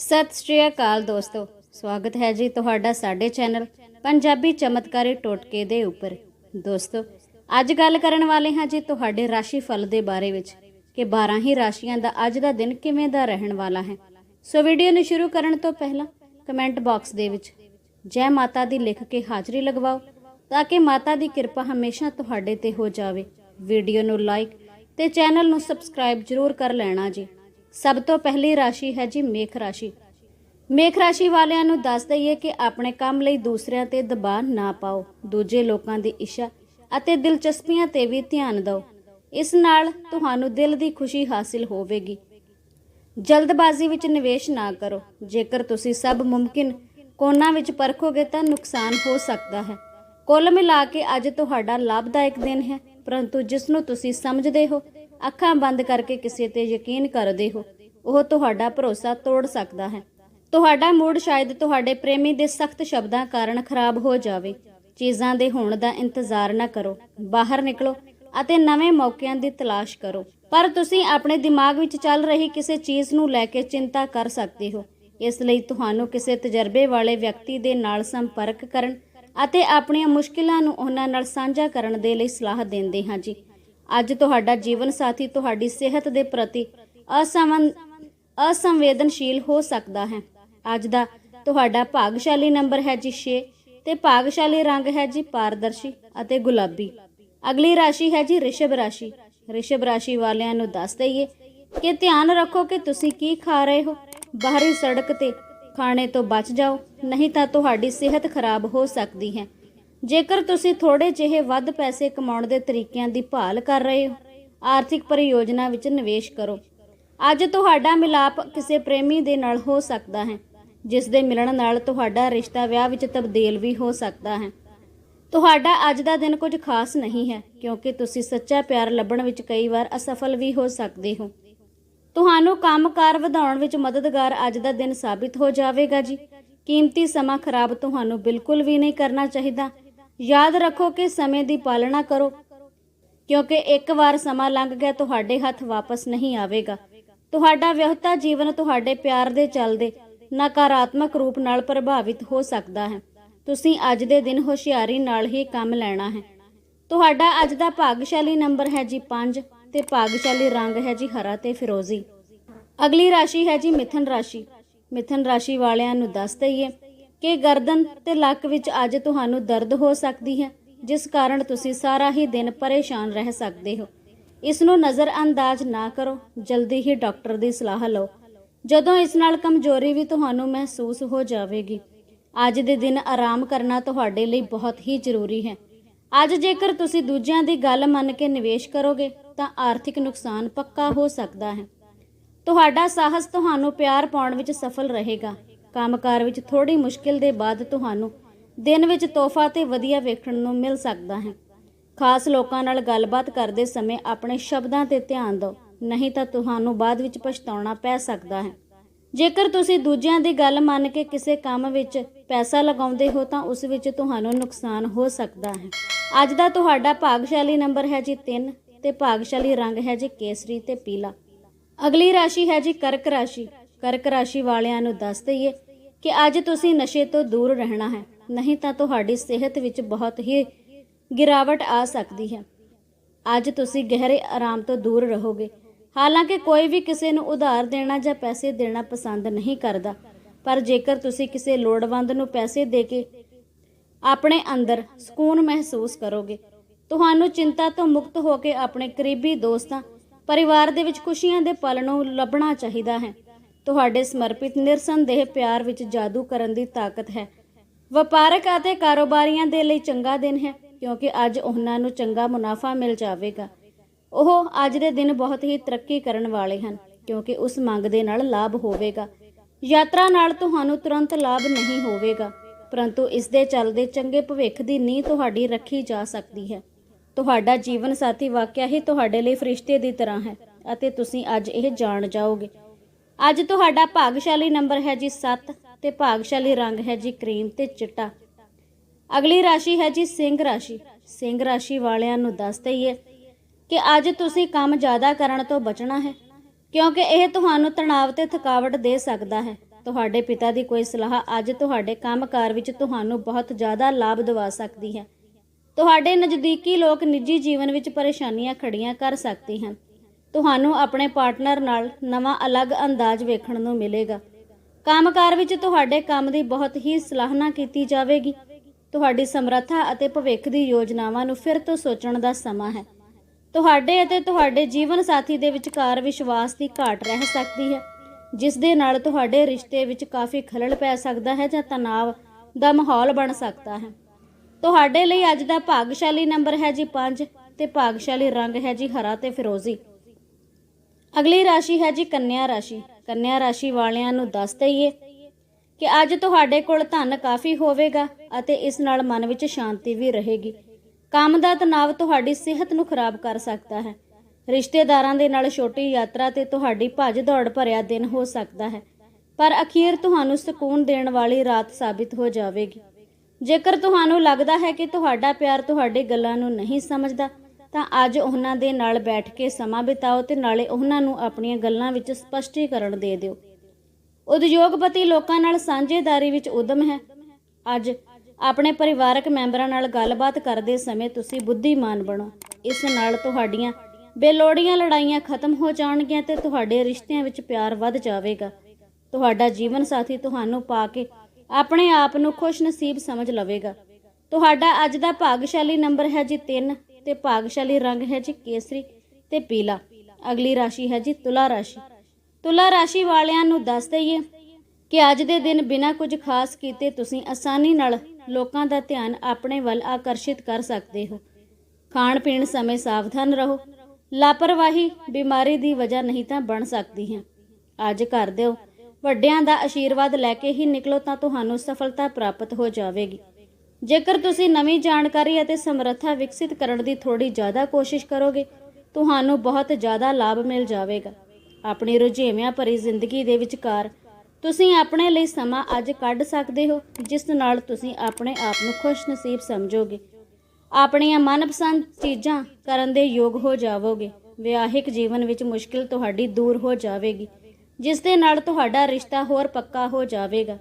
ਸਤਿ ਸ਼੍ਰੀ ਅਕਾਲ ਦੋਸਤੋ। ਸਵਾਗਤ ਹੈ ਜੀ ਤੁਹਾਡਾ ਸਾਡੇ ਚੈਨਲ ਪੰਜਾਬੀ ਚਮਤਕਾਰੀ ਟੋਟਕੇ ਦੇ ਉੱਪਰ। ਦੋਸਤੋ, ਅੱਜ ਗੱਲ ਕਰਨ ਵਾਲੇ ਹਾਂ ਜੀ ਤੁਹਾਡੇ ਰਾਸ਼ੀ ਫਲ ਦੇ ਬਾਰੇ ਵਿੱਚ ਕਿ 12 ਹੀ ਰਾਸ਼ੀਆਂ ਦਾ ਅੱਜ ਦਾ ਦਿਨ ਕਿਵੇਂ ਦਾ ਰਹਿਣ ਵਾਲਾ ਹੈ। ਸੋ ਵੀਡੀਓ ਨੂੰ ਸ਼ੁਰੂ ਕਰਨ ਤੋਂ ਪਹਿਲਾਂ ਕਮੈਂਟ ਬਾਕਸ ਦੇ ਵਿੱਚ ਜੈ ਮਾਤਾ ਦੀ ਲਿਖ ਕੇ ਹਾਜ਼ਰੀ ਲਗਵਾਓ ਤਾਂ ਕਿ ਮਾਤਾ ਦੀ ਕਿਰਪਾ ਹਮੇਸ਼ਾ ਤੁਹਾਡੇ ਤੇ ਹੋ ਜਾਵੇ। ਵੀਡੀਓ ਨੂੰ ਲਾਈਕ ਤੇ ਚੈਨਲ ਨੂੰ ਸਬਸਕ੍ਰਾਈਬ ਜ਼ਰੂਰ ਕਰ ਲੈਣਾ ਜੀ। ਸਭ ਤੋਂ ਪਹਿਲੀ ਰਾਸ਼ੀ ਹੈ ਜੀ ਮੇਖ ਰਾਸ਼ੀ। ਮੇਖ ਰਾਸ਼ੀ ਵਾਲਿਆਂ ਨੂੰ ਦੱਸ ਦਈਏ ਕਿ ਆਪਣੇ ਕੰਮ ਲਈ ਦੂਸਰਿਆਂ ਤੇ ਦਬਾਅ ਨਾ ਪਾਓ, ਦੂਜੇ ਲੋਕਾਂ ਦੀ ਇੱਛਾ ਅਤੇ ਦਿਲਚਸਪੀਆਂ ਤੇ ਵੀ ਧਿਆਨ ਦਿਓ। ਇਸ ਨਾਲ ਤੁਹਾਨੂੰ ਦਿਲ ਦੀ ਖੁਸ਼ੀ ਹਾਸਿਲ ਹੋਵੇਗੀ। ਜਲਦਬਾਜ਼ੀ ਵਿੱਚ ਨਿਵੇਸ਼ ਨਾ ਕਰੋ। ਜੇਕਰ ਤੁਸੀਂ ਸਭ ਮੁਮਕਿਨ ਕੋਨਾਂ ਵਿੱਚ ਪਰਖੋਗੇ ਤਾਂ ਨੁਕਸਾਨ ਹੋ ਸਕਦਾ ਹੈ। ਕੁੱਲ ਮਿਲਾ ਕੇ ਅੱਜ ਤੁਹਾਡਾ ਲਾਭਦਾਇਕ ਦਿਨ ਹੈ, ਪਰੰਤੂ ਜਿਸ ਨੂੰ ਤੁਸੀਂ ਸਮਝਦੇ ਹੋ ਅੱਖਾਂ ਬੰਦ ਕਰਕੇ ਕਿਸੇ ਤੇ ਯਕੀਨ ਕਰਦੇ ਹੋ। ਉਹ ਤੁਹਾਡਾ ਭਰੋਸਾ ਤੋੜ ਸਕਦਾ ਹੈ। ਤੁਹਾਡਾ ਮੂਡ ਸ਼ਾਇਦ ਤੁਹਾਡੇ ਪ੍ਰੇਮੀ ਦੇ ਸਖਤ ਸ਼ਬਦਾਂ ਕਾਰਨ ਖਰਾਬ ਹੋ ਜਾਵੇ। ਚੀਜ਼ਾਂ ਦੇ ਹੋਣ ਦਾ ਇੰਤਜ਼ਾਰ ਨਾ ਕਰੋ। ਬਾਹਰ ਨਿਕਲੋ ਅਤੇ ਨਵੇਂ ਮੌਕਿਆਂ ਦੀ ਤਲਾਸ਼ ਕਰੋ। ਪਰ ਤੁਸੀਂ ਆਪਣੇ ਦਿਮਾਗ ਵਿੱਚ ਚੱਲ ਰਹੀ ਕਿਸੇ ਚੀਜ਼ ਨੂੰ ਲੈ ਕੇ ਚਿੰਤਾ ਕਰ ਸਕਦੇ ਹੋ। ਇਸ ਲਈ ਤੁਹਾਨੂੰ ਕਿਸੇ ਤਜਰਬੇ ਵਾਲੇ ਵਿਅਕਤੀ ਦੇ ਨਾਲ ਸੰਪਰਕ ਕਰਨ ਅਤੇ ਆਪਣੀਆਂ ਮੁਸ਼ਕਿਲਾਂ ਨੂੰ ਉਹਨਾਂ ਨਾਲ ਸਾਂਝਾ ਕਰਨ ਦੇ ਲਈ ਸਲਾਹ ਦਿੰਦੇ ਹਾਂ ਜੀ। ਅੱਜ ਤੁਹਾਡਾ ਜੀਵਨ ਸਾਥੀ ਤੁਹਾਡੀ ਸਿਹਤ ਦੇ ਪ੍ਰਤੀ ਅਸੰਵਨ ਅਸੰਵੇਦਨਸ਼ੀਲ ਹੋ ਸਕਦਾ ਹੈ। ਅੱਜ ਦਾ ਤੁਹਾਡਾ ਭਾਗਸ਼ਾਲੀ ਨੰਬਰ ਹੈ ਜੀ 6 ਤੇ ਭਾਗਸ਼ਾਲੀ ਰੰਗ ਹੈ ਜੀ ਪਾਰਦਰਸ਼ੀ ਅਤੇ ਗੁਲਾਬੀ। ਅਗਲੀ ਰਾਸ਼ੀ ਹੈ ਜੀ ਰਿਸ਼ਭ ਰਾਸ਼ੀ। ਰਿਸ਼ਭ ਰਾਸ਼ੀ ਵਾਲਿਆਂ ਨੂੰ ਦੱਸ ਦਈਏ ਕਿ ਧਿਆਨ ਰੱਖੋ ਕਿ ਤੁਸੀਂ ਕੀ ਖਾ ਰਹੇ ਹੋ। ਬਾਹਰੀ ਸੜਕ ਤੇ ਖਾਣੇ ਤੋਂ ਬਚ ਜਾਓ, ਨਹੀਂ ਤਾਂ ਤੁਹਾਡੀ ਸਿਹਤ ਖਰਾਬ ਹੋ ਸਕਦੀ ਹੈ। ਜੇਕਰ ਤੁਸੀਂ ਥੋੜੇ ਜਿਹੇ ਵੱਧ ਪੈਸੇ ਕਮਾਉਣ ਦੇ ਤਰੀਕਿਆਂ ਦੀ ਭਾਲ ਕਰ ਰਹੇ ਹੋ, ਆਰਥਿਕ ਪਰਿਯੋਜਨਾ ਵਿੱਚ ਨਿਵੇਸ਼ ਕਰੋ। ਅੱਜ ਤੁਹਾਡਾ ਮਿਲਾਪ ਕਿਸੇ ਪ੍ਰੇਮੀ ਦੇ ਨਾਲ ਹੋ ਸਕਦਾ ਹੈ, ਜਿਸ ਦੇ ਮਿਲਣ ਨਾਲ ਤੁਹਾਡਾ ਰਿਸ਼ਤਾ ਵਿਆਹ ਵਿੱਚ ਤਬਦੀਲ ਵੀ ਹੋ ਸਕਦਾ ਹੈ। ਤੁਹਾਡਾ ਅੱਜ ਦਾ ਦਿਨ ਕੁਝ ਖਾਸ ਨਹੀਂ ਹੈ, ਕਿਉਂਕਿ ਤੁਸੀਂ ਸੱਚਾ ਪਿਆਰ ਲੱਭਣ ਵਿੱਚ ਕਈ ਵਾਰ ਅਸਫਲ ਵੀ ਹੋ ਸਕਦੇ ਹੋ। ਤੁਹਾਨੂੰ ਕੰਮਕਾਰ ਵਧਾਉਣ ਵਿੱਚ ਮਦਦਗਾਰ ਅੱਜ ਦਾ ਦਿਨ ਸਾਬਿਤ ਹੋ ਜਾਵੇਗਾ ਜੀ। ਕੀਮਤੀ ਸਮਾਂ ਖਰਾਬ ਤੁਹਾਨੂੰ ਬਿਲਕੁਲ ਵੀ ਨਹੀਂ ਕਰਨਾ ਚਾਹੀਦਾ। ਯਾਦ ਰੱਖੋ ਕਿ ਸਮੇਂ ਦੀ ਪਾਲਣਾ ਕਰੋ, ਕਿਉਂਕਿ ਇੱਕ ਵਾਰ ਸਮਾਂ ਲੰਘ ਗਿਆ, ਤੁਹਾਡੇ ਹੱਥ ਵਾਪਸ ਨਹੀਂ ਆਵੇਗਾ। ਤੁਹਾਡਾ ਵਿਆਹਤਾ ਜੀਵਨ ਤੁਹਾਡੇ ਪਿਆਰ ਦੇ ਚੱਲਦੇ, ਨਕਾਰਾਤਮਕ ਰੂਪ ਨਾਲ ਪ੍ਰਭਾਵਿਤ ਹੋ ਸਕਦਾ ਹੈ। ਤੁਸੀਂ ਅੱਜ ਦੇ ਦਿਨ ਹੁਸ਼ਿਆਰੀ ਨਾਲ ਹੀ ਕੰਮ ਲੈਣਾ ਹੈ। ਤੁਹਾਡਾ ਅੱਜ ਦਾ ਭਾਗਸ਼ਾਲੀ ਨੰਬਰ ਹੈ ਜੀ 5 ਤੇ ਭਾਗਸ਼ਾਲੀ ਰੰਗ ਹੈ ਜੀ ਹਰਾ ਤੇ ਫਿਰੋਜ਼ੀ। ਅਗਲੀ ਰਾਸ਼ੀ ਹੈ ਜੀ ਮਿਥਨ ਰਾਸ਼ੀ। ਮਿਥਨ ਰਾਸ਼ੀ ਵਾਲਿਆਂ ਨੂੰ ਦੱਸ ਦਈਏ ਕਿ ਗਰਦਨ ਤੇ ਲੱਕ ਵਿੱਚ ਅੱਜ ਤੁਹਾਨੂੰ ਦਰਦ ਹੋ ਸਕਦੀ ਹੈ, ਜਿਸ ਕਾਰਨ ਤੁਸੀਂ ਸਾਰਾ ਹੀ ਦਿਨ ਪਰੇਸ਼ਾਨ ਰਹਿ ਸਕਦੇ ਹੋ। ਇਸ ਨੂੰ ਨਜ਼ਰ ਨਾ ਕਰੋ, ਜਲਦੀ ਹੀ ਡਾਕਟਰ ਦੀ ਸਲਾਹ ਲਓ। ਜਦੋਂ ਇਸ ਨਾਲ ਕਮਜ਼ੋਰੀ ਵੀ ਤੁਹਾਨੂੰ ਮਹਿਸੂਸ ਹੋ ਜਾਵੇਗੀ, ਅੱਜ ਦੇ ਦਿਨ ਆਰਾਮ ਕਰਨਾ ਤੁਹਾਡੇ ਲਈ ਬਹੁਤ ਹੀ ਜ਼ਰੂਰੀ ਹੈ। ਅੱਜ ਜੇਕਰ ਤੁਸੀਂ ਦੂਜਿਆਂ ਦੀ ਗੱਲ ਮੰਨ ਕੇ ਨਿਵੇਸ਼ ਕਰੋਗੇ, ਤਾਂ ਆਰਥਿਕ ਨੁਕਸਾਨ ਪੱਕਾ ਹੋ ਸਕਦਾ ਹੈ। ਤੁਹਾਡਾ ਸਾਹਸ ਤੁਹਾਨੂੰ ਪਿਆਰ ਪਾਉਣ ਵਿੱਚ ਸਫਲ ਰਹੇਗਾ। ਕੰਮਕਾਰ ਵਿੱਚ ਥੋੜੀ ਮੁਸ਼ਕਿਲ ਦੇ ਬਾਅਦ ਤੁਹਾਨੂੰ ਦਿਨ ਵਿੱਚ ਤੋਹਫਾ ਤੇ ਵਧੀਆ ਵੇਖਣ ਨੂੰ ਮਿਲ ਸਕਦਾ ਹੈ। ਖਾਸ ਲੋਕਾਂ ਨਾਲ ਗੱਲਬਾਤ ਕਰਦੇ ਸਮੇਂ ਆਪਣੇ ਸ਼ਬਦਾਂ ਤੇ ਧਿਆਨ ਦਿਓ, ਨਹੀਂ ਤਾਂ ਤੁਹਾਨੂੰ ਬਾਅਦ ਵਿੱਚ ਪਛਤਾਉਣਾ ਪੈ ਸਕਦਾ ਹੈ। ਜੇਕਰ ਤੁਸੀਂ ਦੂਜਿਆਂ ਦੀ ਗੱਲ ਮੰਨ ਕੇ ਕਿਸੇ ਕੰਮ ਵਿੱਚ ਪੈਸਾ ਲਗਾਉਂਦੇ ਹੋ ਤਾਂ ਉਸ ਵਿੱਚ ਤੁਹਾਨੂੰ ਨੁਕਸਾਨ ਹੋ ਸਕਦਾ ਹੈ। ਅੱਜ ਦਾ ਤੁਹਾਡਾ ਭਾਗਸ਼ਾਲੀ ਨੰਬਰ ਹੈ ਜੀ 3 ਤੇ ਭਾਗਸ਼ਾਲੀ ਰੰਗ ਹੈ ਜੀ ਕੇਸਰੀ ਤੇ ਪੀਲਾ। ਅਗਲੀ ਰਾਸ਼ੀ ਹੈ ਜੀ ਕਰਕ ਰਾਸ਼ੀ। ਕਰਕ ਰਾਸ਼ੀ ਵਾਲਿਆਂ ਨੂੰ ਦੱਸ ਦਈਏ ਕਿ ਅੱਜ ਤੁਸੀਂ ਨਸ਼ੇ ਤੋਂ ਦੂਰ ਰਹਿਣਾ ਹੈ। ਨਹੀਂ ਤਾਂ ਤੁਹਾਡੀ ਸਿਹਤ ਵਿੱਚ ਬਹੁਤ ਹੀ ਗਿਰਾਵਟ ਆ ਸਕਦੀ ਹੈ। ਅੱਜ ਤੁਸੀਂ ਗਹਿਰੇ ਆਰਾਮ ਤੋਂ ਦੂਰ ਰਹੋਗੇ। ਹਾਲਾਂਕਿ ਕੋਈ ਵੀ ਕਿਸੇ ਨੂੰ ਉਧਾਰ ਦੇਣਾ ਜਾਂ ਪੈਸੇ ਦੇਣਾ ਪਸੰਦ ਨਹੀਂ ਕਰਦਾ, ਪਰ ਜੇਕਰ ਤੁਸੀਂ ਕਿਸੇ ਲੋੜਵੰਦ ਨੂੰ ਪੈਸੇ ਦੇ ਕੇ ਆਪਣੇ ਅੰਦਰ ਸਕੂਨ ਮਹਿਸੂਸ ਕਰੋਗੇ, ਤੁਹਾਨੂੰ ਚਿੰਤਾ ਤੋਂ ਮੁਕਤ ਹੋ ਕੇ ਆਪਣੇ ਕਰੀਬੀ ਦੋਸਤਾਂ, ਪਰਿਵਾਰ ਦੇ ਵਿੱਚ ਖੁਸ਼ੀਆਂ ਦੇ ਪਲ ਨੂੰ ਲੱਭਣਾ ਚਾਹੀਦਾ ਹੈ। ਤੁਹਾਡੇ ਸਮਰਪਿਤ ਨਿਰਸੰਦੇਹ ਪਿਆਰ ਵਿੱਚ ਜਾਦੂ ਕਰਨ ਦੀ ਤਾਕਤ ਹੈ। ਵਪਾਰਕ ਅਤੇ ਕਾਰੋਬਾਰੀਆਂ ਦੇ ਲਈ ਚੰਗਾ ਦਿਨ ਹੈ, ਕਿਉਂਕਿ ਅੱਜ ਉਹਨਾਂ ਨੂੰ ਚੰਗਾ ਮੁਨਾਫਾ ਮਿਲ ਜਾਵੇਗਾ। ਉਹ ਅੱਜ ਦੇ ਦਿਨ ਬਹੁਤ ਹੀ ਤਰੱਕੀ ਕਰਨ ਵਾਲੇ ਹਨ, ਕਿਉਂਕਿ ਉਸ ਮੰਗ ਦੇ ਨਾਲ ਲਾਭ ਹੋਵੇਗਾ। ਯਾਤਰਾ ਨਾਲ ਤੁਹਾਨੂੰ ਤੁਰੰਤ ਲਾਭ ਨਹੀਂ ਹੋਵੇਗਾ, ਪਰੰਤੂ ਇਸ ਦੇ ਚੱਲਦੇ ਚੰਗੇ ਭਵਿੱਖ ਦੀ ਨੀਂਹ ਤੁਹਾਡੀ ਰੱਖੀ ਜਾ ਸਕਦੀ ਹੈ। ਤੁਹਾਡਾ ਜੀਵਨ ਸਾਥੀ ਵਾਕਿਆ ਹੀ ਤੁਹਾਡੇ ਲਈ ਫਰਿਸ਼ਤੇ ਦੀ ਤਰ੍ਹਾਂ ਹੈ, ਅਤੇ ਤੁਸੀਂ ਅੱਜ ਇਹ ਜਾਣ ਜਾਓਗੇ। ਅੱਜ ਤੁਹਾਡਾ ਭਾਗਸ਼ਾਲੀ ਨੰਬਰ ਹੈ ਜੀ 7 ਤੇ ਭਾਗਸ਼ਾਲੀ ਰੰਗ ਹੈ ਜੀ ਕਰੀਮ ਤੇ ਚਿੱਟਾ। ਅਗਲੀ ਰਾਸ਼ੀ ਹੈ ਜੀ ਸਿੰਘ ਰਾਸ਼ੀ। ਸਿੰਘ ਰਾਸ਼ੀ ਵਾਲਿਆਂ ਨੂੰ ਦੱਸ ਦਈਏ ਕਿ ਅੱਜ ਤੁਸੀਂ ਕੰਮ ਜ਼ਿਆਦਾ ਕਰਨ ਤੋਂ ਬਚਣਾ ਹੈ, ਕਿਉਂਕਿ ਇਹ ਤੁਹਾਨੂੰ ਤਣਾਅ ਤੇ ਥਕਾਵਟ ਦੇ ਸਕਦਾ ਹੈ। ਤੁਹਾਡੇ ਪਿਤਾ ਦੀ ਕੋਈ ਸਲਾਹ ਅੱਜ ਤੁਹਾਡੇ ਕੰਮਕਾਰ ਵਿੱਚ ਤੁਹਾਨੂੰ ਬਹੁਤ ਜ਼ਿਆਦਾ ਲਾਭ ਦਿਵਾ ਸਕਦੀ ਹੈ। ਤੁਹਾਡੇ ਨਜ਼ਦੀਕੀ ਲੋਕ ਨਿੱਜੀ ਜੀਵਨ ਵਿੱਚ ਪਰੇਸ਼ਾਨੀਆਂ ਖੜੀਆਂ ਕਰ ਸਕਦੇ ਹਨ। ਤੁਹਾਨੂੰ ਆਪਣੇ ਪਾਰਟਨਰ ਨਾਲ ਨਵਾਂ ਅਲੱਗ ਅੰਦਾਜ਼ ਵੇਖਣ ਨੂੰ ਮਿਲੇਗਾ। ਕੰਮਕਾਰ ਵਿੱਚ ਤੁਹਾਡੇ ਕੰਮ ਦੀ ਬਹੁਤ ਹੀ ਸਲਾਹਨਾ ਕੀਤੀ ਜਾਵੇਗੀ। ਤੁਹਾਡੀ ਸਮਰੱਥਾ ਅਤੇ ਭਵਿੱਖ ਦੀ ਯੋਜਨਾਵਾਂ ਨੂੰ ਫਿਰ ਤੋਂ ਸੋਚਣ ਦਾ ਸਮਾਂ ਹੈ। ਤੁਹਾਡੇ ਅਤੇ ਤੁਹਾਡੇ ਜੀਵਨ ਸਾਥੀ ਦੇ ਵਿਚਕਾਰ ਵਿਸ਼ਵਾਸ ਦੀ ਘਾਟ ਰਹਿ ਸਕਦੀ ਹੈ, ਜਿਸ ਦੇ ਨਾਲ ਤੁਹਾਡੇ ਰਿਸ਼ਤੇ ਵਿੱਚ ਕਾਫੀ ਖਲਲ ਪੈ ਸਕਦਾ ਹੈ ਜਾਂ ਤਣਾਅ ਦਾ ਮਾਹੌਲ ਬਣ ਸਕਦਾ ਹੈ। ਤੁਹਾਡੇ ਲਈ ਅੱਜ ਦਾ ਭਾਗਸ਼ਾਲੀ ਨੰਬਰ ਹੈ ਜੀ 5 ਤੇ ਭਾਗਸ਼ਾਲੀ ਰੰਗ ਹੈ ਜੀ ਹਰਾ ਤੇ ਫਿਰੋਜ਼ੀ। ਅਗਲੀ ਰਾਸ਼ੀ ਹੈ ਜੀ ਕੰਨਿਆ ਰਾਸ਼ੀ। ਕੰਨਿਆ ਰਾਸ਼ੀ ਵਾਲਿਆਂ ਨੂੰ ਦੱਸ ਦਈਏ ਕਿ ਅੱਜ ਤੁਹਾਡੇ ਕੋਲ ਧਨ ਕਾਫੀ ਹੋਵੇਗਾ ਅਤੇ ਇਸ ਨਾਲ ਮਨ ਵਿੱਚ ਸ਼ਾਂਤੀ ਵੀ ਰਹੇਗੀ। ਕੰਮ ਦਾ ਤਣਾਅ ਤੁਹਾਡੀ ਸਿਹਤ ਨੂੰ ਖਰਾਬ ਕਰ ਸਕਦਾ ਹੈ। ਰਿਸ਼ਤੇਦਾਰਾਂ ਦੇ ਨਾਲ ਛੋਟੀ ਯਾਤਰਾ ਤੇ ਤੁਹਾਡੀ ਭੱਜ ਦੌੜ ਭਰਿਆ ਦਿਨ ਹੋ ਸਕਦਾ ਹੈ। ਪਰ ਅਖੀਰ ਤੁਹਾਨੂੰ ਸਕੂਨ ਦੇਣ ਵਾਲੀ ਰਾਤ ਸਾਬਿਤ ਹੋ ਜਾਵੇਗੀ। ਜੇਕਰ ਤੁਹਾਨੂੰ ਲੱਗਦਾ ਹੈ ਕਿ ਤੁਹਾਡਾ ਪਿਆਰ ਤੁਹਾਡੀ ਗੱਲਾਂ ਨੂੰ ਨਹੀਂ ਸਮਝਦਾ ਤਾਂ ਅੱਜ ਉਹਨਾਂ ਦੇ ਨਾਲ ਬੈਠ ਕੇ ਸਮਾਂ ਬਿਤਾਓ ਤੇ ਨਾਲੇ ਉਹਨਾਂ ਨੂੰ ਆਪਣੀਆਂ ਗੱਲਾਂ ਵਿੱਚ ਸਪਸ਼ਟੀਕਰਨ ਦੇ ਦਿਓ। ਉਦਯੋਗਪਤੀ ਲੋਕਾਂ ਨਾਲ ਸਾਂਝੇਦਾਰੀ ਵਿੱਚ ਉਦਮ ਹੈ। ਅੱਜ ਆਪਣੇ ਪਰਿਵਾਰਕ ਮੈਂਬਰਾਂ ਨਾਲ ਗੱਲਬਾਤ ਕਰਦੇ ਸਮੇਂ ਤੁਸੀਂ ਬੁੱਧੀਮਾਨ ਬਣੋ। ਇਸ ਨਾਲ ਤੁਹਾਡੀਆਂ ਬੇਲੋੜੀਆਂ ਲੜਾਈਆਂ ਖਤਮ ਹੋ ਜਾਣਗੀਆਂ ਤੇ ਤੁਹਾਡੇ ਰਿਸ਼ਤਿਆਂ ਵਿੱਚ ਪਿਆਰ ਵੱਧ ਜਾਵੇਗਾ। ਤੁਹਾਡਾ ਜੀਵਨ ਸਾਥੀ ਤੁਹਾਨੂੰ ਪਾ ਕੇ ਆਪਣੇ ਆਪ ਨੂੰ ਖੁਸ਼ ਨਸੀਬ ਸਮਝ ਲਵੇਗਾ। ਤੁਹਾਡਾ ਅੱਜ ਦਾ ਭਾਗਸ਼ਾਲੀ ਨੰਬਰ ਹੈ ਜੀ 3 ਤੇ ਭਾਗਸ਼ਾਲੀ ਰੰਗ ਹੈ ਜੀ ਕੇਸਰੀ ਤੇ ਪੀਲਾ। ਅਗਲੀ ਰਾਸ਼ੀ ਹੈ ਜੀ ਤੁਲਾ ਰਾਸ਼ੀ। ਤੁਲਾ ਰਾਸ਼ੀ ਵਾਲਿਆਂ ਨੂੰ ਦੱਸ ਦਈਏ ਕਿ ਅੱਜ ਦੇ ਦਿਨ ਬਿਨਾਂ ਕੁਝ ਖਾਸ ਕੀਤੇ ਤੁਸੀਂ ਆਸਾਨੀ ਨਾਲ ਲੋਕਾਂ ਦਾ ਧਿਆਨ ਆਪਣੇ ਵੱਲ ਆਕਰਸ਼ਿਤ ਕਰ ਸਕਦੇ ਹੋ। ਖਾਣ ਪੀਣ ਸਮੇਂ ਸਾਵਧਾਨ ਰਹੋ। ਲਾਪਰਵਾਹੀ ਬਿਮਾਰੀ ਦੀ ਵਜ੍ਹਾ ਨਹੀਂ ਤਾਂ ਬਣ ਸਕਦੀ ਹੈ। ਅੱਜ ਕਰ ਦਿਓ। ਵੱਡਿਆਂ ਦਾ ਆਸ਼ੀਰਵਾਦ ਲੈ ਕੇ ਹੀ ਨਿਕਲੋ ਤਾਂ ਤੁਹਾਨੂੰ ਸਫਲਤਾ ਪ੍ਰਾਪਤ ਹੋ ਜਾਵੇਗੀ। ਜੇਕਰ ਤੁਸੀਂ ਨਵੀਂ ਜਾਣਕਾਰੀ ਅਤੇ ਸਮਰੱਥਾ ਵਿਕਸਿਤ ਕਰਨ ਦੀ ਥੋੜੀ ਜ਼ਿਆਦਾ ਕੋਸ਼ਿਸ਼ ਕਰੋਗੇ, ਤੁਹਾਨੂੰ ਬਹੁਤ ਜ਼ਿਆਦਾ ਲਾਭ ਮਿਲ ਜਾਵੇਗਾ। ਆਪਣੀ ਰੁਝੇਵਿਆਂ ਭਰੀ ਜ਼ਿੰਦਗੀ ਦੇ ਵਿਚਕਾਰ, ਤੁਸੀਂ ਆਪਣੇ ਲਈ ਸਮਾਂ ਅੱਜ ਕੱਢ ਸਕਦੇ ਹੋ, ਜਿਸ ਨਾਲ ਤੁਸੀਂ ਆਪਣੇ ਆਪ ਨੂੰ ਖੁਸ਼ ਨਸੀਬ ਸਮਝੋਗੇ। ਆਪਣੀਆਂ ਮਨਪਸੰਦ ਚੀਜ਼ਾਂ ਕਰਨ ਦੇ ਯੋਗ ਹੋ ਜਾਵੋਗੇ। ਵਿਆਹਿਕ ਜੀਵਨ ਵਿੱਚ ਮੁਸ਼ਕਿਲ ਤੁਹਾਡੀ ਦੂਰ ਹੋ ਜਾਵੇਗੀ, ਜਿਸ ਦੇ ਨਾਲ ਤੁਹਾਡਾ ਰਿਸ਼ਤਾ ਹੋਰ ਪੱਕਾ ਹੋ ਜਾਵੇਗਾ।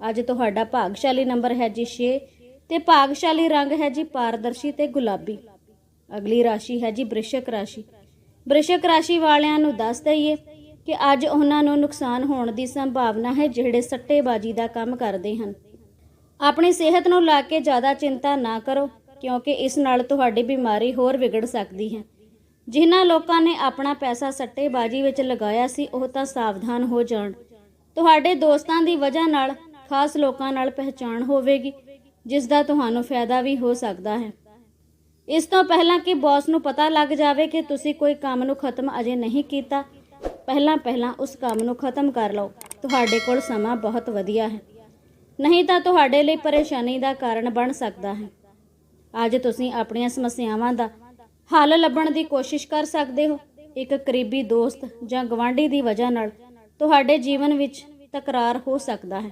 ਅੱਜ ਤੁਹਾਡਾ ਭਾਗਸ਼ਾਲੀ ਨੰਬਰ ਹੈ ਜੀ 6 ਤੇ ਭਾਗਸ਼ਾਲੀ ਰੰਗ ਹੈ ਜੀ ਪਾਰਦਰਸ਼ੀ ਤੇ ਗੁਲਾਬੀ। ਅਗਲੀ ਰਾਸ਼ੀ ਹੈ ਜੀ ਬ੍ਰਿਸ਼ਕ ਰਾਸ਼ੀ। ਬ੍ਰਿਸ਼ਕ ਰਾਸ਼ੀ ਵਾਲਿਆਂ ਨੂੰ ਦੱਸ ਦਈਏ ਕਿ ਅੱਜ ਉਹਨਾਂ ਨੂੰ ਨੁਕਸਾਨ ਹੋਣ ਦੀ ਸੰਭਾਵਨਾ ਹੈ ਜਿਹੜੇ ਸੱਟੇਬਾਜ਼ੀ ਦਾ ਕੰਮ ਕਰਦੇ ਹਨ। ਆਪਣੀ ਸਿਹਤ ਨੂੰ ਲਾ ਕੇ ਜ਼ਿਆਦਾ ਚਿੰਤਾ ਨਾ ਕਰੋ, ਕਿਉਂਕਿ ਇਸ ਨਾਲ ਤੁਹਾਡੀ ਬਿਮਾਰੀ ਹੋਰ ਵਿਗੜ ਸਕਦੀ ਹੈ। ਜਿਨ੍ਹਾਂ ਲੋਕਾਂ ਨੇ ਆਪਣਾ ਪੈਸਾ ਸੱਟੇਬਾਜ਼ੀ ਵਿੱਚ ਲਗਾਇਆ ਸੀ, ਉਹ ਤਾਂ ਸਾਵਧਾਨ ਹੋ ਜਾਣ। ਤੁਹਾਡੇ ਦੋਸਤਾਂ ਦੀ ਵਜ੍ਹਾ ਨਾਲ ਖਾਸ ਲੋਕਾਂ ਨਾਲ ਪਹਿਚਾਣ ਹੋਵੇਗੀ। ਜਿਸ ਦਾ ਤੁਹਾਨੂੰ ਫਾਇਦਾ ਵੀ ਹੋ ਸਕਦਾ ਹੈ। ਇਸ ਤੋਂ ਪਹਿਲਾਂ ਕਿ ਬੌਸ ਨੂੰ ਪਤਾ ਲੱਗ ਜਾਵੇ ਕਿ ਤੁਸੀਂ ਕੋਈ ਕੰਮ ਨੂੰ ਖਤਮ ਅਜੇ ਨਹੀਂ ਕੀਤਾ, ਪਹਿਲਾਂ ਪਹਿਲਾਂ ਉਸ ਕੰਮ ਨੂੰ ਖਤਮ ਕਰ ਲਓ। ਤੁਹਾਡੇ ਕੋਲ ਸਮਾਂ ਬਹੁਤ ਵਧੀਆ ਹੈ। ਨਹੀਂ ਤਾਂ ਤੁਹਾਡੇ ਲਈ ਪਰੇਸ਼ਾਨੀ ਦਾ ਕਾਰਨ ਬਣ ਸਕਦਾ ਹੈ। ਅੱਜ ਤੁਸੀਂ ਆਪਣੀਆਂ ਸਮੱਸਿਆਵਾਂ ਦਾ ਹੱਲ ਲੱਭਣ ਦੀ ਕੋਸ਼ਿਸ਼ ਕਰ ਸਕਦੇ ਹੋ। ਇੱਕ ਕਰੀਬੀ ਦੋਸਤ ਜਾਂ ਗਵਾਂਢੀ ਦੀ ਵਜ੍ਹਾ ਨਾਲ ਤੁਹਾਡੇ ਜੀਵਨ ਵਿੱਚ ਤਕਰਾਰ ਹੋ ਸਕਦਾ ਹੈ।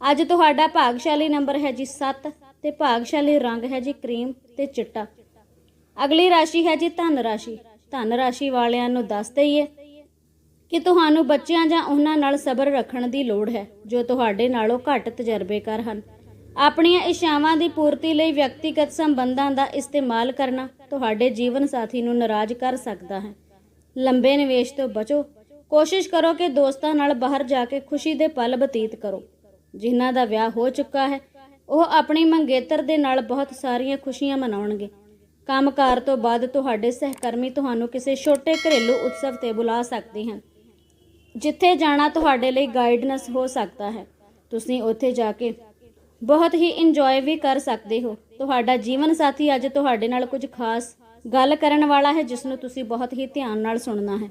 ਅੱਜ ਤੁਹਾਡਾ ਭਾਗਸ਼ਾਲੀ ਨੰਬਰ ਹੈ ਜੀ 7 ਤੇ ਭਾਗਸ਼ਾਲੀ ਰੰਗ ਹੈ ਜੀ ਕਰੀਮ ਤੇ ਚਿੱਟਾ। ਅਗਲੀ ਰਾਸ਼ੀ ਹੈ ਜੀ ਧਨ ਰਾਸ਼ੀ। ਧਨ ਰਾਸ਼ੀ ਵਾਲਿਆਂ ਨੂੰ ਦੱਸ ਦਈਏ ਕਿ ਤੁਹਾਨੂੰ ਬੱਚਿਆਂ ਜਾਂ ਉਹਨਾਂ ਨਾਲ ਸਬਰ ਰੱਖਣ ਦੀ ਲੋੜ ਹੈ, ਜੋ ਤੁਹਾਡੇ ਨਾਲੋਂ ਘੱਟ ਤਜਰਬੇਕਾਰ ਹਨ। ਆਪਣੀਆਂ ਇਸ਼ਾਵਾਂ ਦੀ ਪੂਰਤੀ ਲਈ ਵਿਅਕਤੀਗਤ ਸੰਬੰਧਾਂ ਦਾ ਇਸਤੇਮਾਲ ਕਰਨਾ ਤੁਹਾਡੇ ਜੀਵਨ ਸਾਥੀ ਨੂੰ ਨਾਰਾਜ਼ ਕਰ ਸਕਦਾ ਹੈ। ਲੰਬੇ ਨਿਵੇਸ਼ ਤੋਂ ਬਚੋ। ਕੋਸ਼ਿਸ਼ ਕਰੋ ਕਿ ਦੋਸਤਾਂ ਨਾਲ ਬਾਹਰ ਜਾ ਕੇ ਖੁਸ਼ੀ ਦੇ ਪਲ ਬਤੀਤ ਕਰੋ। ਜਿਨ੍ਹਾਂ ਦਾ ਵਿਆਹ ਹੋ ਚੁੱਕਾ ਹੈ, ਉਹ ਆਪਣੀ ਮੰਗੇਤਰ ਦੇ ਨਾਲ ਬਹੁਤ ਸਾਰੀਆਂ ਖੁਸ਼ੀਆਂ ਮਨਾਉਣਗੇ। ਕੰਮਕਾਰ ਤੋਂ ਬਾਅਦ ਤੁਹਾਡੇ ਸਹਿਕਰਮੀ ਤੁਹਾਨੂੰ ਕਿਸੇ ਛੋਟੇ ਘਰੇਲੂ ਉਤਸਵ ਤੇ ਬੁਲਾ ਸਕਦੇ ਹਨ। ਜਿੱਥੇ ਜਾਣਾ ਤੁਹਾਡੇ ਲਈ ਗਾਈਡਨੈਸ ਹੋ ਸਕਦਾ ਹੈ। ਤੁਸੀਂ ਉੱਥੇ ਜਾ ਕੇ ਬਹੁਤ ਹੀ ਇੰਜੋਏ ਵੀ ਕਰ ਸਕਦੇ ਹੋ। ਤੁਹਾਡਾ ਜੀਵਨ ਸਾਥੀ ਅੱਜ ਤੁਹਾਡੇ ਨਾਲ ਕੁਝ ਖਾਸ ਗੱਲ ਕਰਨ ਵਾਲਾ ਹੈ, ਜਿਸ ਨੂੰ ਤੁਸੀਂ ਬਹੁਤ ਹੀ ਧਿਆਨ ਨਾਲ ਸੁਣਨਾ ਹੈ।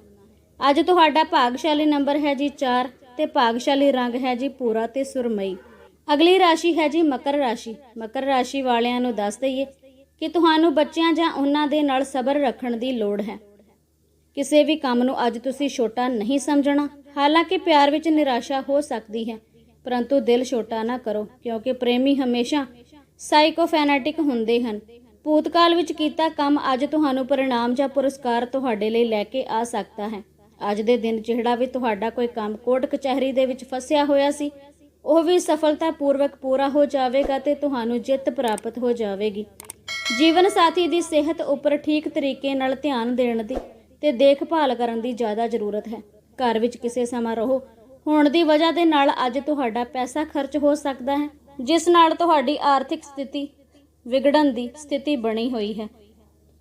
ਅੱਜ ਤੁਹਾਡਾ ਭਾਗਸ਼ਾਲੀ ਨੰਬਰ ਹੈ ਜੀ 4 ਤੇ ਭਾਗਸ਼ਾਲੀ ਰੰਗ ਹੈ ਜੀ ਪੂਰਾ ਤੇ ਸੁਰਮਈ। ਅਗਲੀ ਰਾਸ਼ੀ ਹੈ ਜੀ ਮਕਰ ਰਾਸ਼ੀ। ਮਕਰ ਰਾਸ਼ੀ ਵਾਲਿਆਂ ਨੂੰ ਦੱਸ ਦਈਏ ਕਿ ਤੁਹਾਨੂੰ ਬੱਚਿਆਂ ਜਾਂ ਉਹਨਾਂ ਦੇ ਨਾਲ ਸਬਰ ਰੱਖਣ ਦੀ ਲੋੜ ਹੈ। ਕਿਸੇ ਵੀ ਕੰਮ ਨੂੰ ਅੱਜ ਤੁਸੀਂ ਛੋਟਾ ਨਹੀਂ ਸਮਝਣਾ। ਹਾਲਾਂਕਿ ਪਿਆਰ ਵਿੱਚ ਨਿਰਾਸ਼ਾ ਹੋ ਸਕਦੀ ਹੈ, ਪਰੰਤੂ ਦਿਲ ਛੋਟਾ ਨਾ ਕਰੋ, ਕਿਉਂਕਿ ਪ੍ਰੇਮੀ ਹਮੇਸ਼ਾ ਸਾਈਕੋਫੈਨੈਟਿਕ ਹੁੰਦੇ ਹਨ। ਭੂਤਕਾਲ ਵਿੱਚ ਕੀਤਾ ਕੰਮ ਅੱਜ ਤੁਹਾਨੂੰ ਪਰਿਣਾਮ ਜਾਂ ਪੁਰਸਕਾਰ ਤੁਹਾਡੇ ਲਈ ਲੈ ਕੇ ਆ ਸਕਦਾ ਹੈ। ਅੱਜ ਦੇ ਦਿਨ ਜਿਹੜਾ ਵੀ ਤੁਹਾਡਾ ਕੋਈ ਕੰਮ ਕੋਰਟ ਕਚਹਿਰੀ ਦੇ ਵਿੱਚ ਫਸਿਆ ਹੋਇਆ ਸੀ, ਉਹ ਵੀ ਸਫਲਤਾਪੂਰਵਕ ਪੂਰਾ ਹੋ ਜਾਵੇਗਾ ਤੇ ਤੁਹਾਨੂੰ ਜਿੱਤ ਪ੍ਰਾਪਤ ਹੋ ਜਾਵੇਗੀ। ਜੀਵਨ ਸਾਥੀ ਦੀ ਸਿਹਤ ਉੱਪਰ ਠੀਕ ਤਰੀਕੇ ਨਾਲ ਧਿਆਨ ਦੇਣ ਦੀ ਤੇ ਦੇਖਭਾਲ ਕਰਨ ਦੀ ਜ਼ਿਆਦਾ ਜ਼ਰੂਰਤ ਹੈ। ਘਰ ਵਿੱਚ ਕਿਸੇ ਸਮਾਰੋਹ ਹੋਣ ਦੀ ਵਜ੍ਹਾ ਦੇ ਨਾਲ ਅੱਜ ਤੁਹਾਡਾ ਪੈਸਾ ਖਰਚ ਹੋ ਸਕਦਾ ਹੈ, ਜਿਸ ਨਾਲ ਤੁਹਾਡੀ ਆਰਥਿਕ ਸਥਿਤੀ ਵਿਗੜਨ ਦੀ ਸਥਿਤੀ ਬਣੀ ਹੋਈ ਹੈ।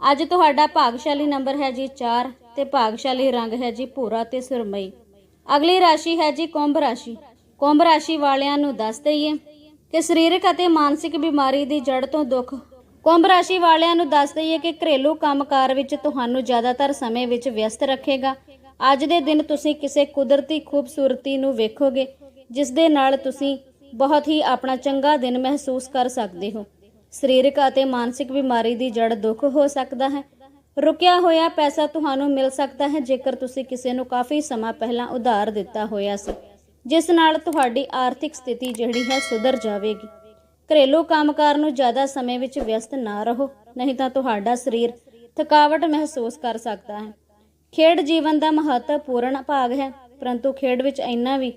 ਅੱਜ ਤੁਹਾਡਾ ਭਾਗਸ਼ਾਲੀ ਨੰਬਰ ਹੈ ਜੀ 4 ਤੇ ਭਾਗਸ਼ਾਲੀ ਰੰਗ ਹੈ ਜੀ ਭੂਰਾ ਤੇ ਸੁਰਮਈ। ਅਗਲੀ ਰਾਸ਼ੀ ਹੈ ਜੀ ਕੁੰਭ ਰਾਸ਼ੀ। ਕੁੰਭ ਰਾਸ਼ੀ ਵਾਲਿਆਂ ਨੂੰ ਦੱਸ ਦਈਏ ਕਿ ਸਰੀਰਕ ਅਤੇ ਮਾਨਸਿਕ ਬਿਮਾਰੀ ਦੀ ਜੜ ਤੋਂ ਦੁੱਖ। ਕੁੰਭ ਰਾਸ਼ੀ ਵਾਲਿਆਂ ਨੂੰ ਦੱਸ ਦਈਏ ਕਿ ਘਰੇਲੂ ਕੰਮਕਾਰ ਵਿੱਚ ਤੁਹਾਨੂੰ ਜ਼ਿਆਦਾਤਰ ਸਮੇਂ ਵਿੱਚ ਵਿਅਸਤ ਰੱਖੇਗਾ। ਅੱਜ ਦੇ ਦਿਨ ਤੁਸੀਂ ਕਿਸੇ ਕੁਦਰਤੀ ਖੂਬਸੂਰਤੀ ਨੂੰ ਵੇਖੋਗੇ, ਜਿਸ ਦੇ ਨਾਲ ਤੁਸੀਂ ਬਹੁਤ ਹੀ ਆਪਣਾ ਚੰਗਾ ਦਿਨ ਮਹਿਸੂਸ ਕਰ ਸਕਦੇ ਹੋ। ਸਰੀਰਕ ਅਤੇ ਮਾਨਸਿਕ ਬਿਮਾਰੀ ਦੀ ਜੜ ਦੁੱਖ ਹੋ ਸਕਦਾ ਹੈ। ਰੁਕਿਆ ਹੋਇਆ ਪੈਸਾ ਤੁਹਾਨੂੰ ਮਿਲ ਸਕਦਾ ਹੈ, ਜੇਕਰ ਤੁਸੀਂ ਕਿਸੇ ਨੂੰ ਕਾਫੀ ਸਮਾਂ ਪਹਿਲਾਂ ਉਧਾਰ ਦਿੱਤਾ ਹੋਇਆ ਸੀ। ਜਿਸ ਨਾਲ ਤੁਹਾਡੀ ਆਰਥਿਕ ਸਥਿਤੀ ਜਿਹੜੀ ਹੈ, ਸੁਧਰ ਜਾਵੇਗੀ। ਘਰੇਲੂ ਕੰਮਕਾਰ ਨੂੰ ਜ਼ਿਆਦਾ ਸਮੇਂ ਵਿੱਚ ਵਿਅਸਤ ਨਾ ਰਹੋ, ਨਹੀਂ ਤਾਂ ਤੁਹਾਡਾ ਸਰੀਰ ਥਕਾਵਟ ਮਹਿਸੂਸ ਕਰ ਸਕਦਾ ਹੈ। ਖੇਡ ਜੀਵਨ ਦਾ ਮਹੱਤਵਪੂਰਨ ਭਾਗ ਹੈ, ਪਰੰਤੂ ਖੇਡ ਵਿੱਚ ਇੰਨਾ ਵੀ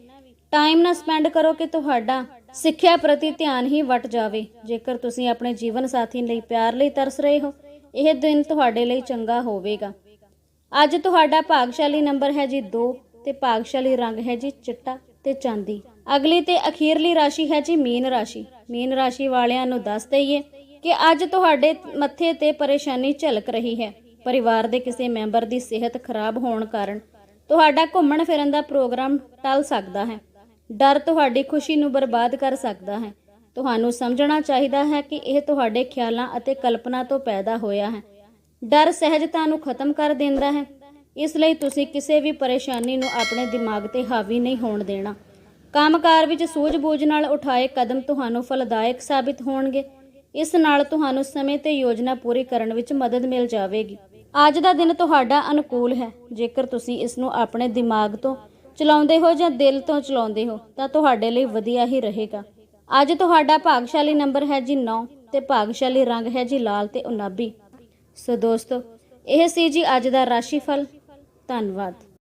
ਟਾਈਮ ਨਾ ਸਪੈਂਡ ਕਰੋ ਕਿ ਤੁਹਾਡਾ ਸਿੱਖਿਆ ਪ੍ਰਤੀ ਧਿਆਨ ਹੀ ਵਟ ਜਾਵੇ। ਜੇਕਰ ਤੁਸੀਂ ਆਪਣੇ ਜੀਵਨ ਸਾਥੀ ਲਈ ਪਿਆਰ ਲਈ ਤਰਸ ਰਹੇ ਹੋ ਇਹ ਦਿਨ ਤੁਹਾਡੇ ਲਈ ਚੰਗਾ ਹੋਵੇਗਾ। ਅੱਜ ਤੁਹਾਡਾ ਭਾਗਸ਼ਾਲੀ ਨੰਬਰ ਹੈ ਜੀ 2 ਤੇ ਭਾਗਸ਼ਾਲੀ ਰੰਗ ਹੈ ਜੀ ਚਿੱਟਾ ਤੇ ਚਾਂਦੀ। ਅਗਲੀ ਤੇ ਅਖੀਰਲੀ ਰਾਸ਼ੀ ਹੈ ਜੀ ਮੀਨ ਰਾਸ਼ੀ। ਮੀਨ ਰਾਸ਼ੀ ਵਾਲਿਆਂ ਨੂੰ ਦੱਸ ਦਈਏ ਕਿ ਅੱਜ ਤੁਹਾਡੇ ਮੱਥੇ ਤੇ ਪਰੇਸ਼ਾਨੀ ਝਲਕ ਰਹੀ ਹੈ। ਪਰਿਵਾਰ ਦੇ ਕਿਸੇ ਮੈਂਬਰ ਦੀ ਸਿਹਤ ਖਰਾਬ ਹੋਣ ਕਾਰਨ ਤੁਹਾਡਾ ਘੁੰਮਣ ਫਿਰਨ ਦਾ ਪ੍ਰੋਗਰਾਮ ਟਲ ਸਕਦਾ ਹੈ। ਡਰ ਤੁਹਾਡੀ ਖੁਸ਼ੀ ਨੂੰ ਬਰਬਾਦ ਕਰ ਸਕਦਾ ਹੈ। ਤੁਹਾਨੂੰ ਸਮਝਣਾ ਚਾਹੀਦਾ ਹੈ ਕਿ ਇਹ ਤੁਹਾਡੇ ਖਿਆਲਾਂ ਅਤੇ ਕਲਪਨਾ ਤੋਂ ਪੈਦਾ ਹੋਇਆ ਹੈ। ਡਰ ਸਹਿਜਤਾ ਨੂੰ ਖਤਮ ਕਰ ਦਿੰਦਾ ਹੈ। ਇਸ ਲਈ ਤੁਸੀਂ ਕਿਸੇ ਵੀ ਪਰੇਸ਼ਾਨੀ ਨੂੰ ਆਪਣੇ ਦਿਮਾਗ ਤੇ ਹਾਵੀ ਨਹੀਂ ਹੋਣ ਦੇਣਾ। ਕੰਮਕਾਰ ਵਿੱਚ ਸੂਝ-ਬੂਝ ਨਾਲ ਉਠਾਏ ਕਦਮ ਤੁਹਾਨੂੰ ਫਲਦਾਇਕ ਸਾਬਿਤ ਹੋਣਗੇ। ਇਸ ਨਾਲ ਤੁਹਾਨੂੰ ਸਮੇਂ ਤੇ ਯੋਜਨਾ ਪੂਰੀ ਕਰਨ ਵਿੱਚ ਮਦਦ ਮਿਲ ਜਾਵੇਗੀ। ਅੱਜ ਦਾ ਦਿਨ ਤੁਹਾਡਾ ਅਨੁਕੂਲ ਹੈ। ਜੇਕਰ ਤੁਸੀਂ ਇਸ ਨੂੰ ਆਪਣੇ ਦਿਮਾਗ ਤੋਂ ਚਲਾਉਂਦੇ ਹੋ ਜਾਂ ਦਿਲ ਤੋਂ ਚਲਾਉਂਦੇ ਹੋ, ਤਾਂ ਤੁਹਾਡੇ ਲਈ ਵਧੀਆ ਹੀ ਰਹੇਗਾ। ਅੱਜ ਤੁਹਾਡਾ ਭਾਗਸ਼ਾਲੀ ਨੰਬਰ ਹੈ ਜੀ 9 ਤੇ ਭਾਗਸ਼ਾਲੀ ਰੰਗ ਹੈ ਜੀ ਲਾਲ ਤੇ ਉਨਾਬੀ। ਸੋ ਦੋਸਤੋ, ਇਹ ਸੀ ਜੀ ਅੱਜ ਦਾ ਰਾਸ਼ੀਫਲ। ਧੰਨਵਾਦ।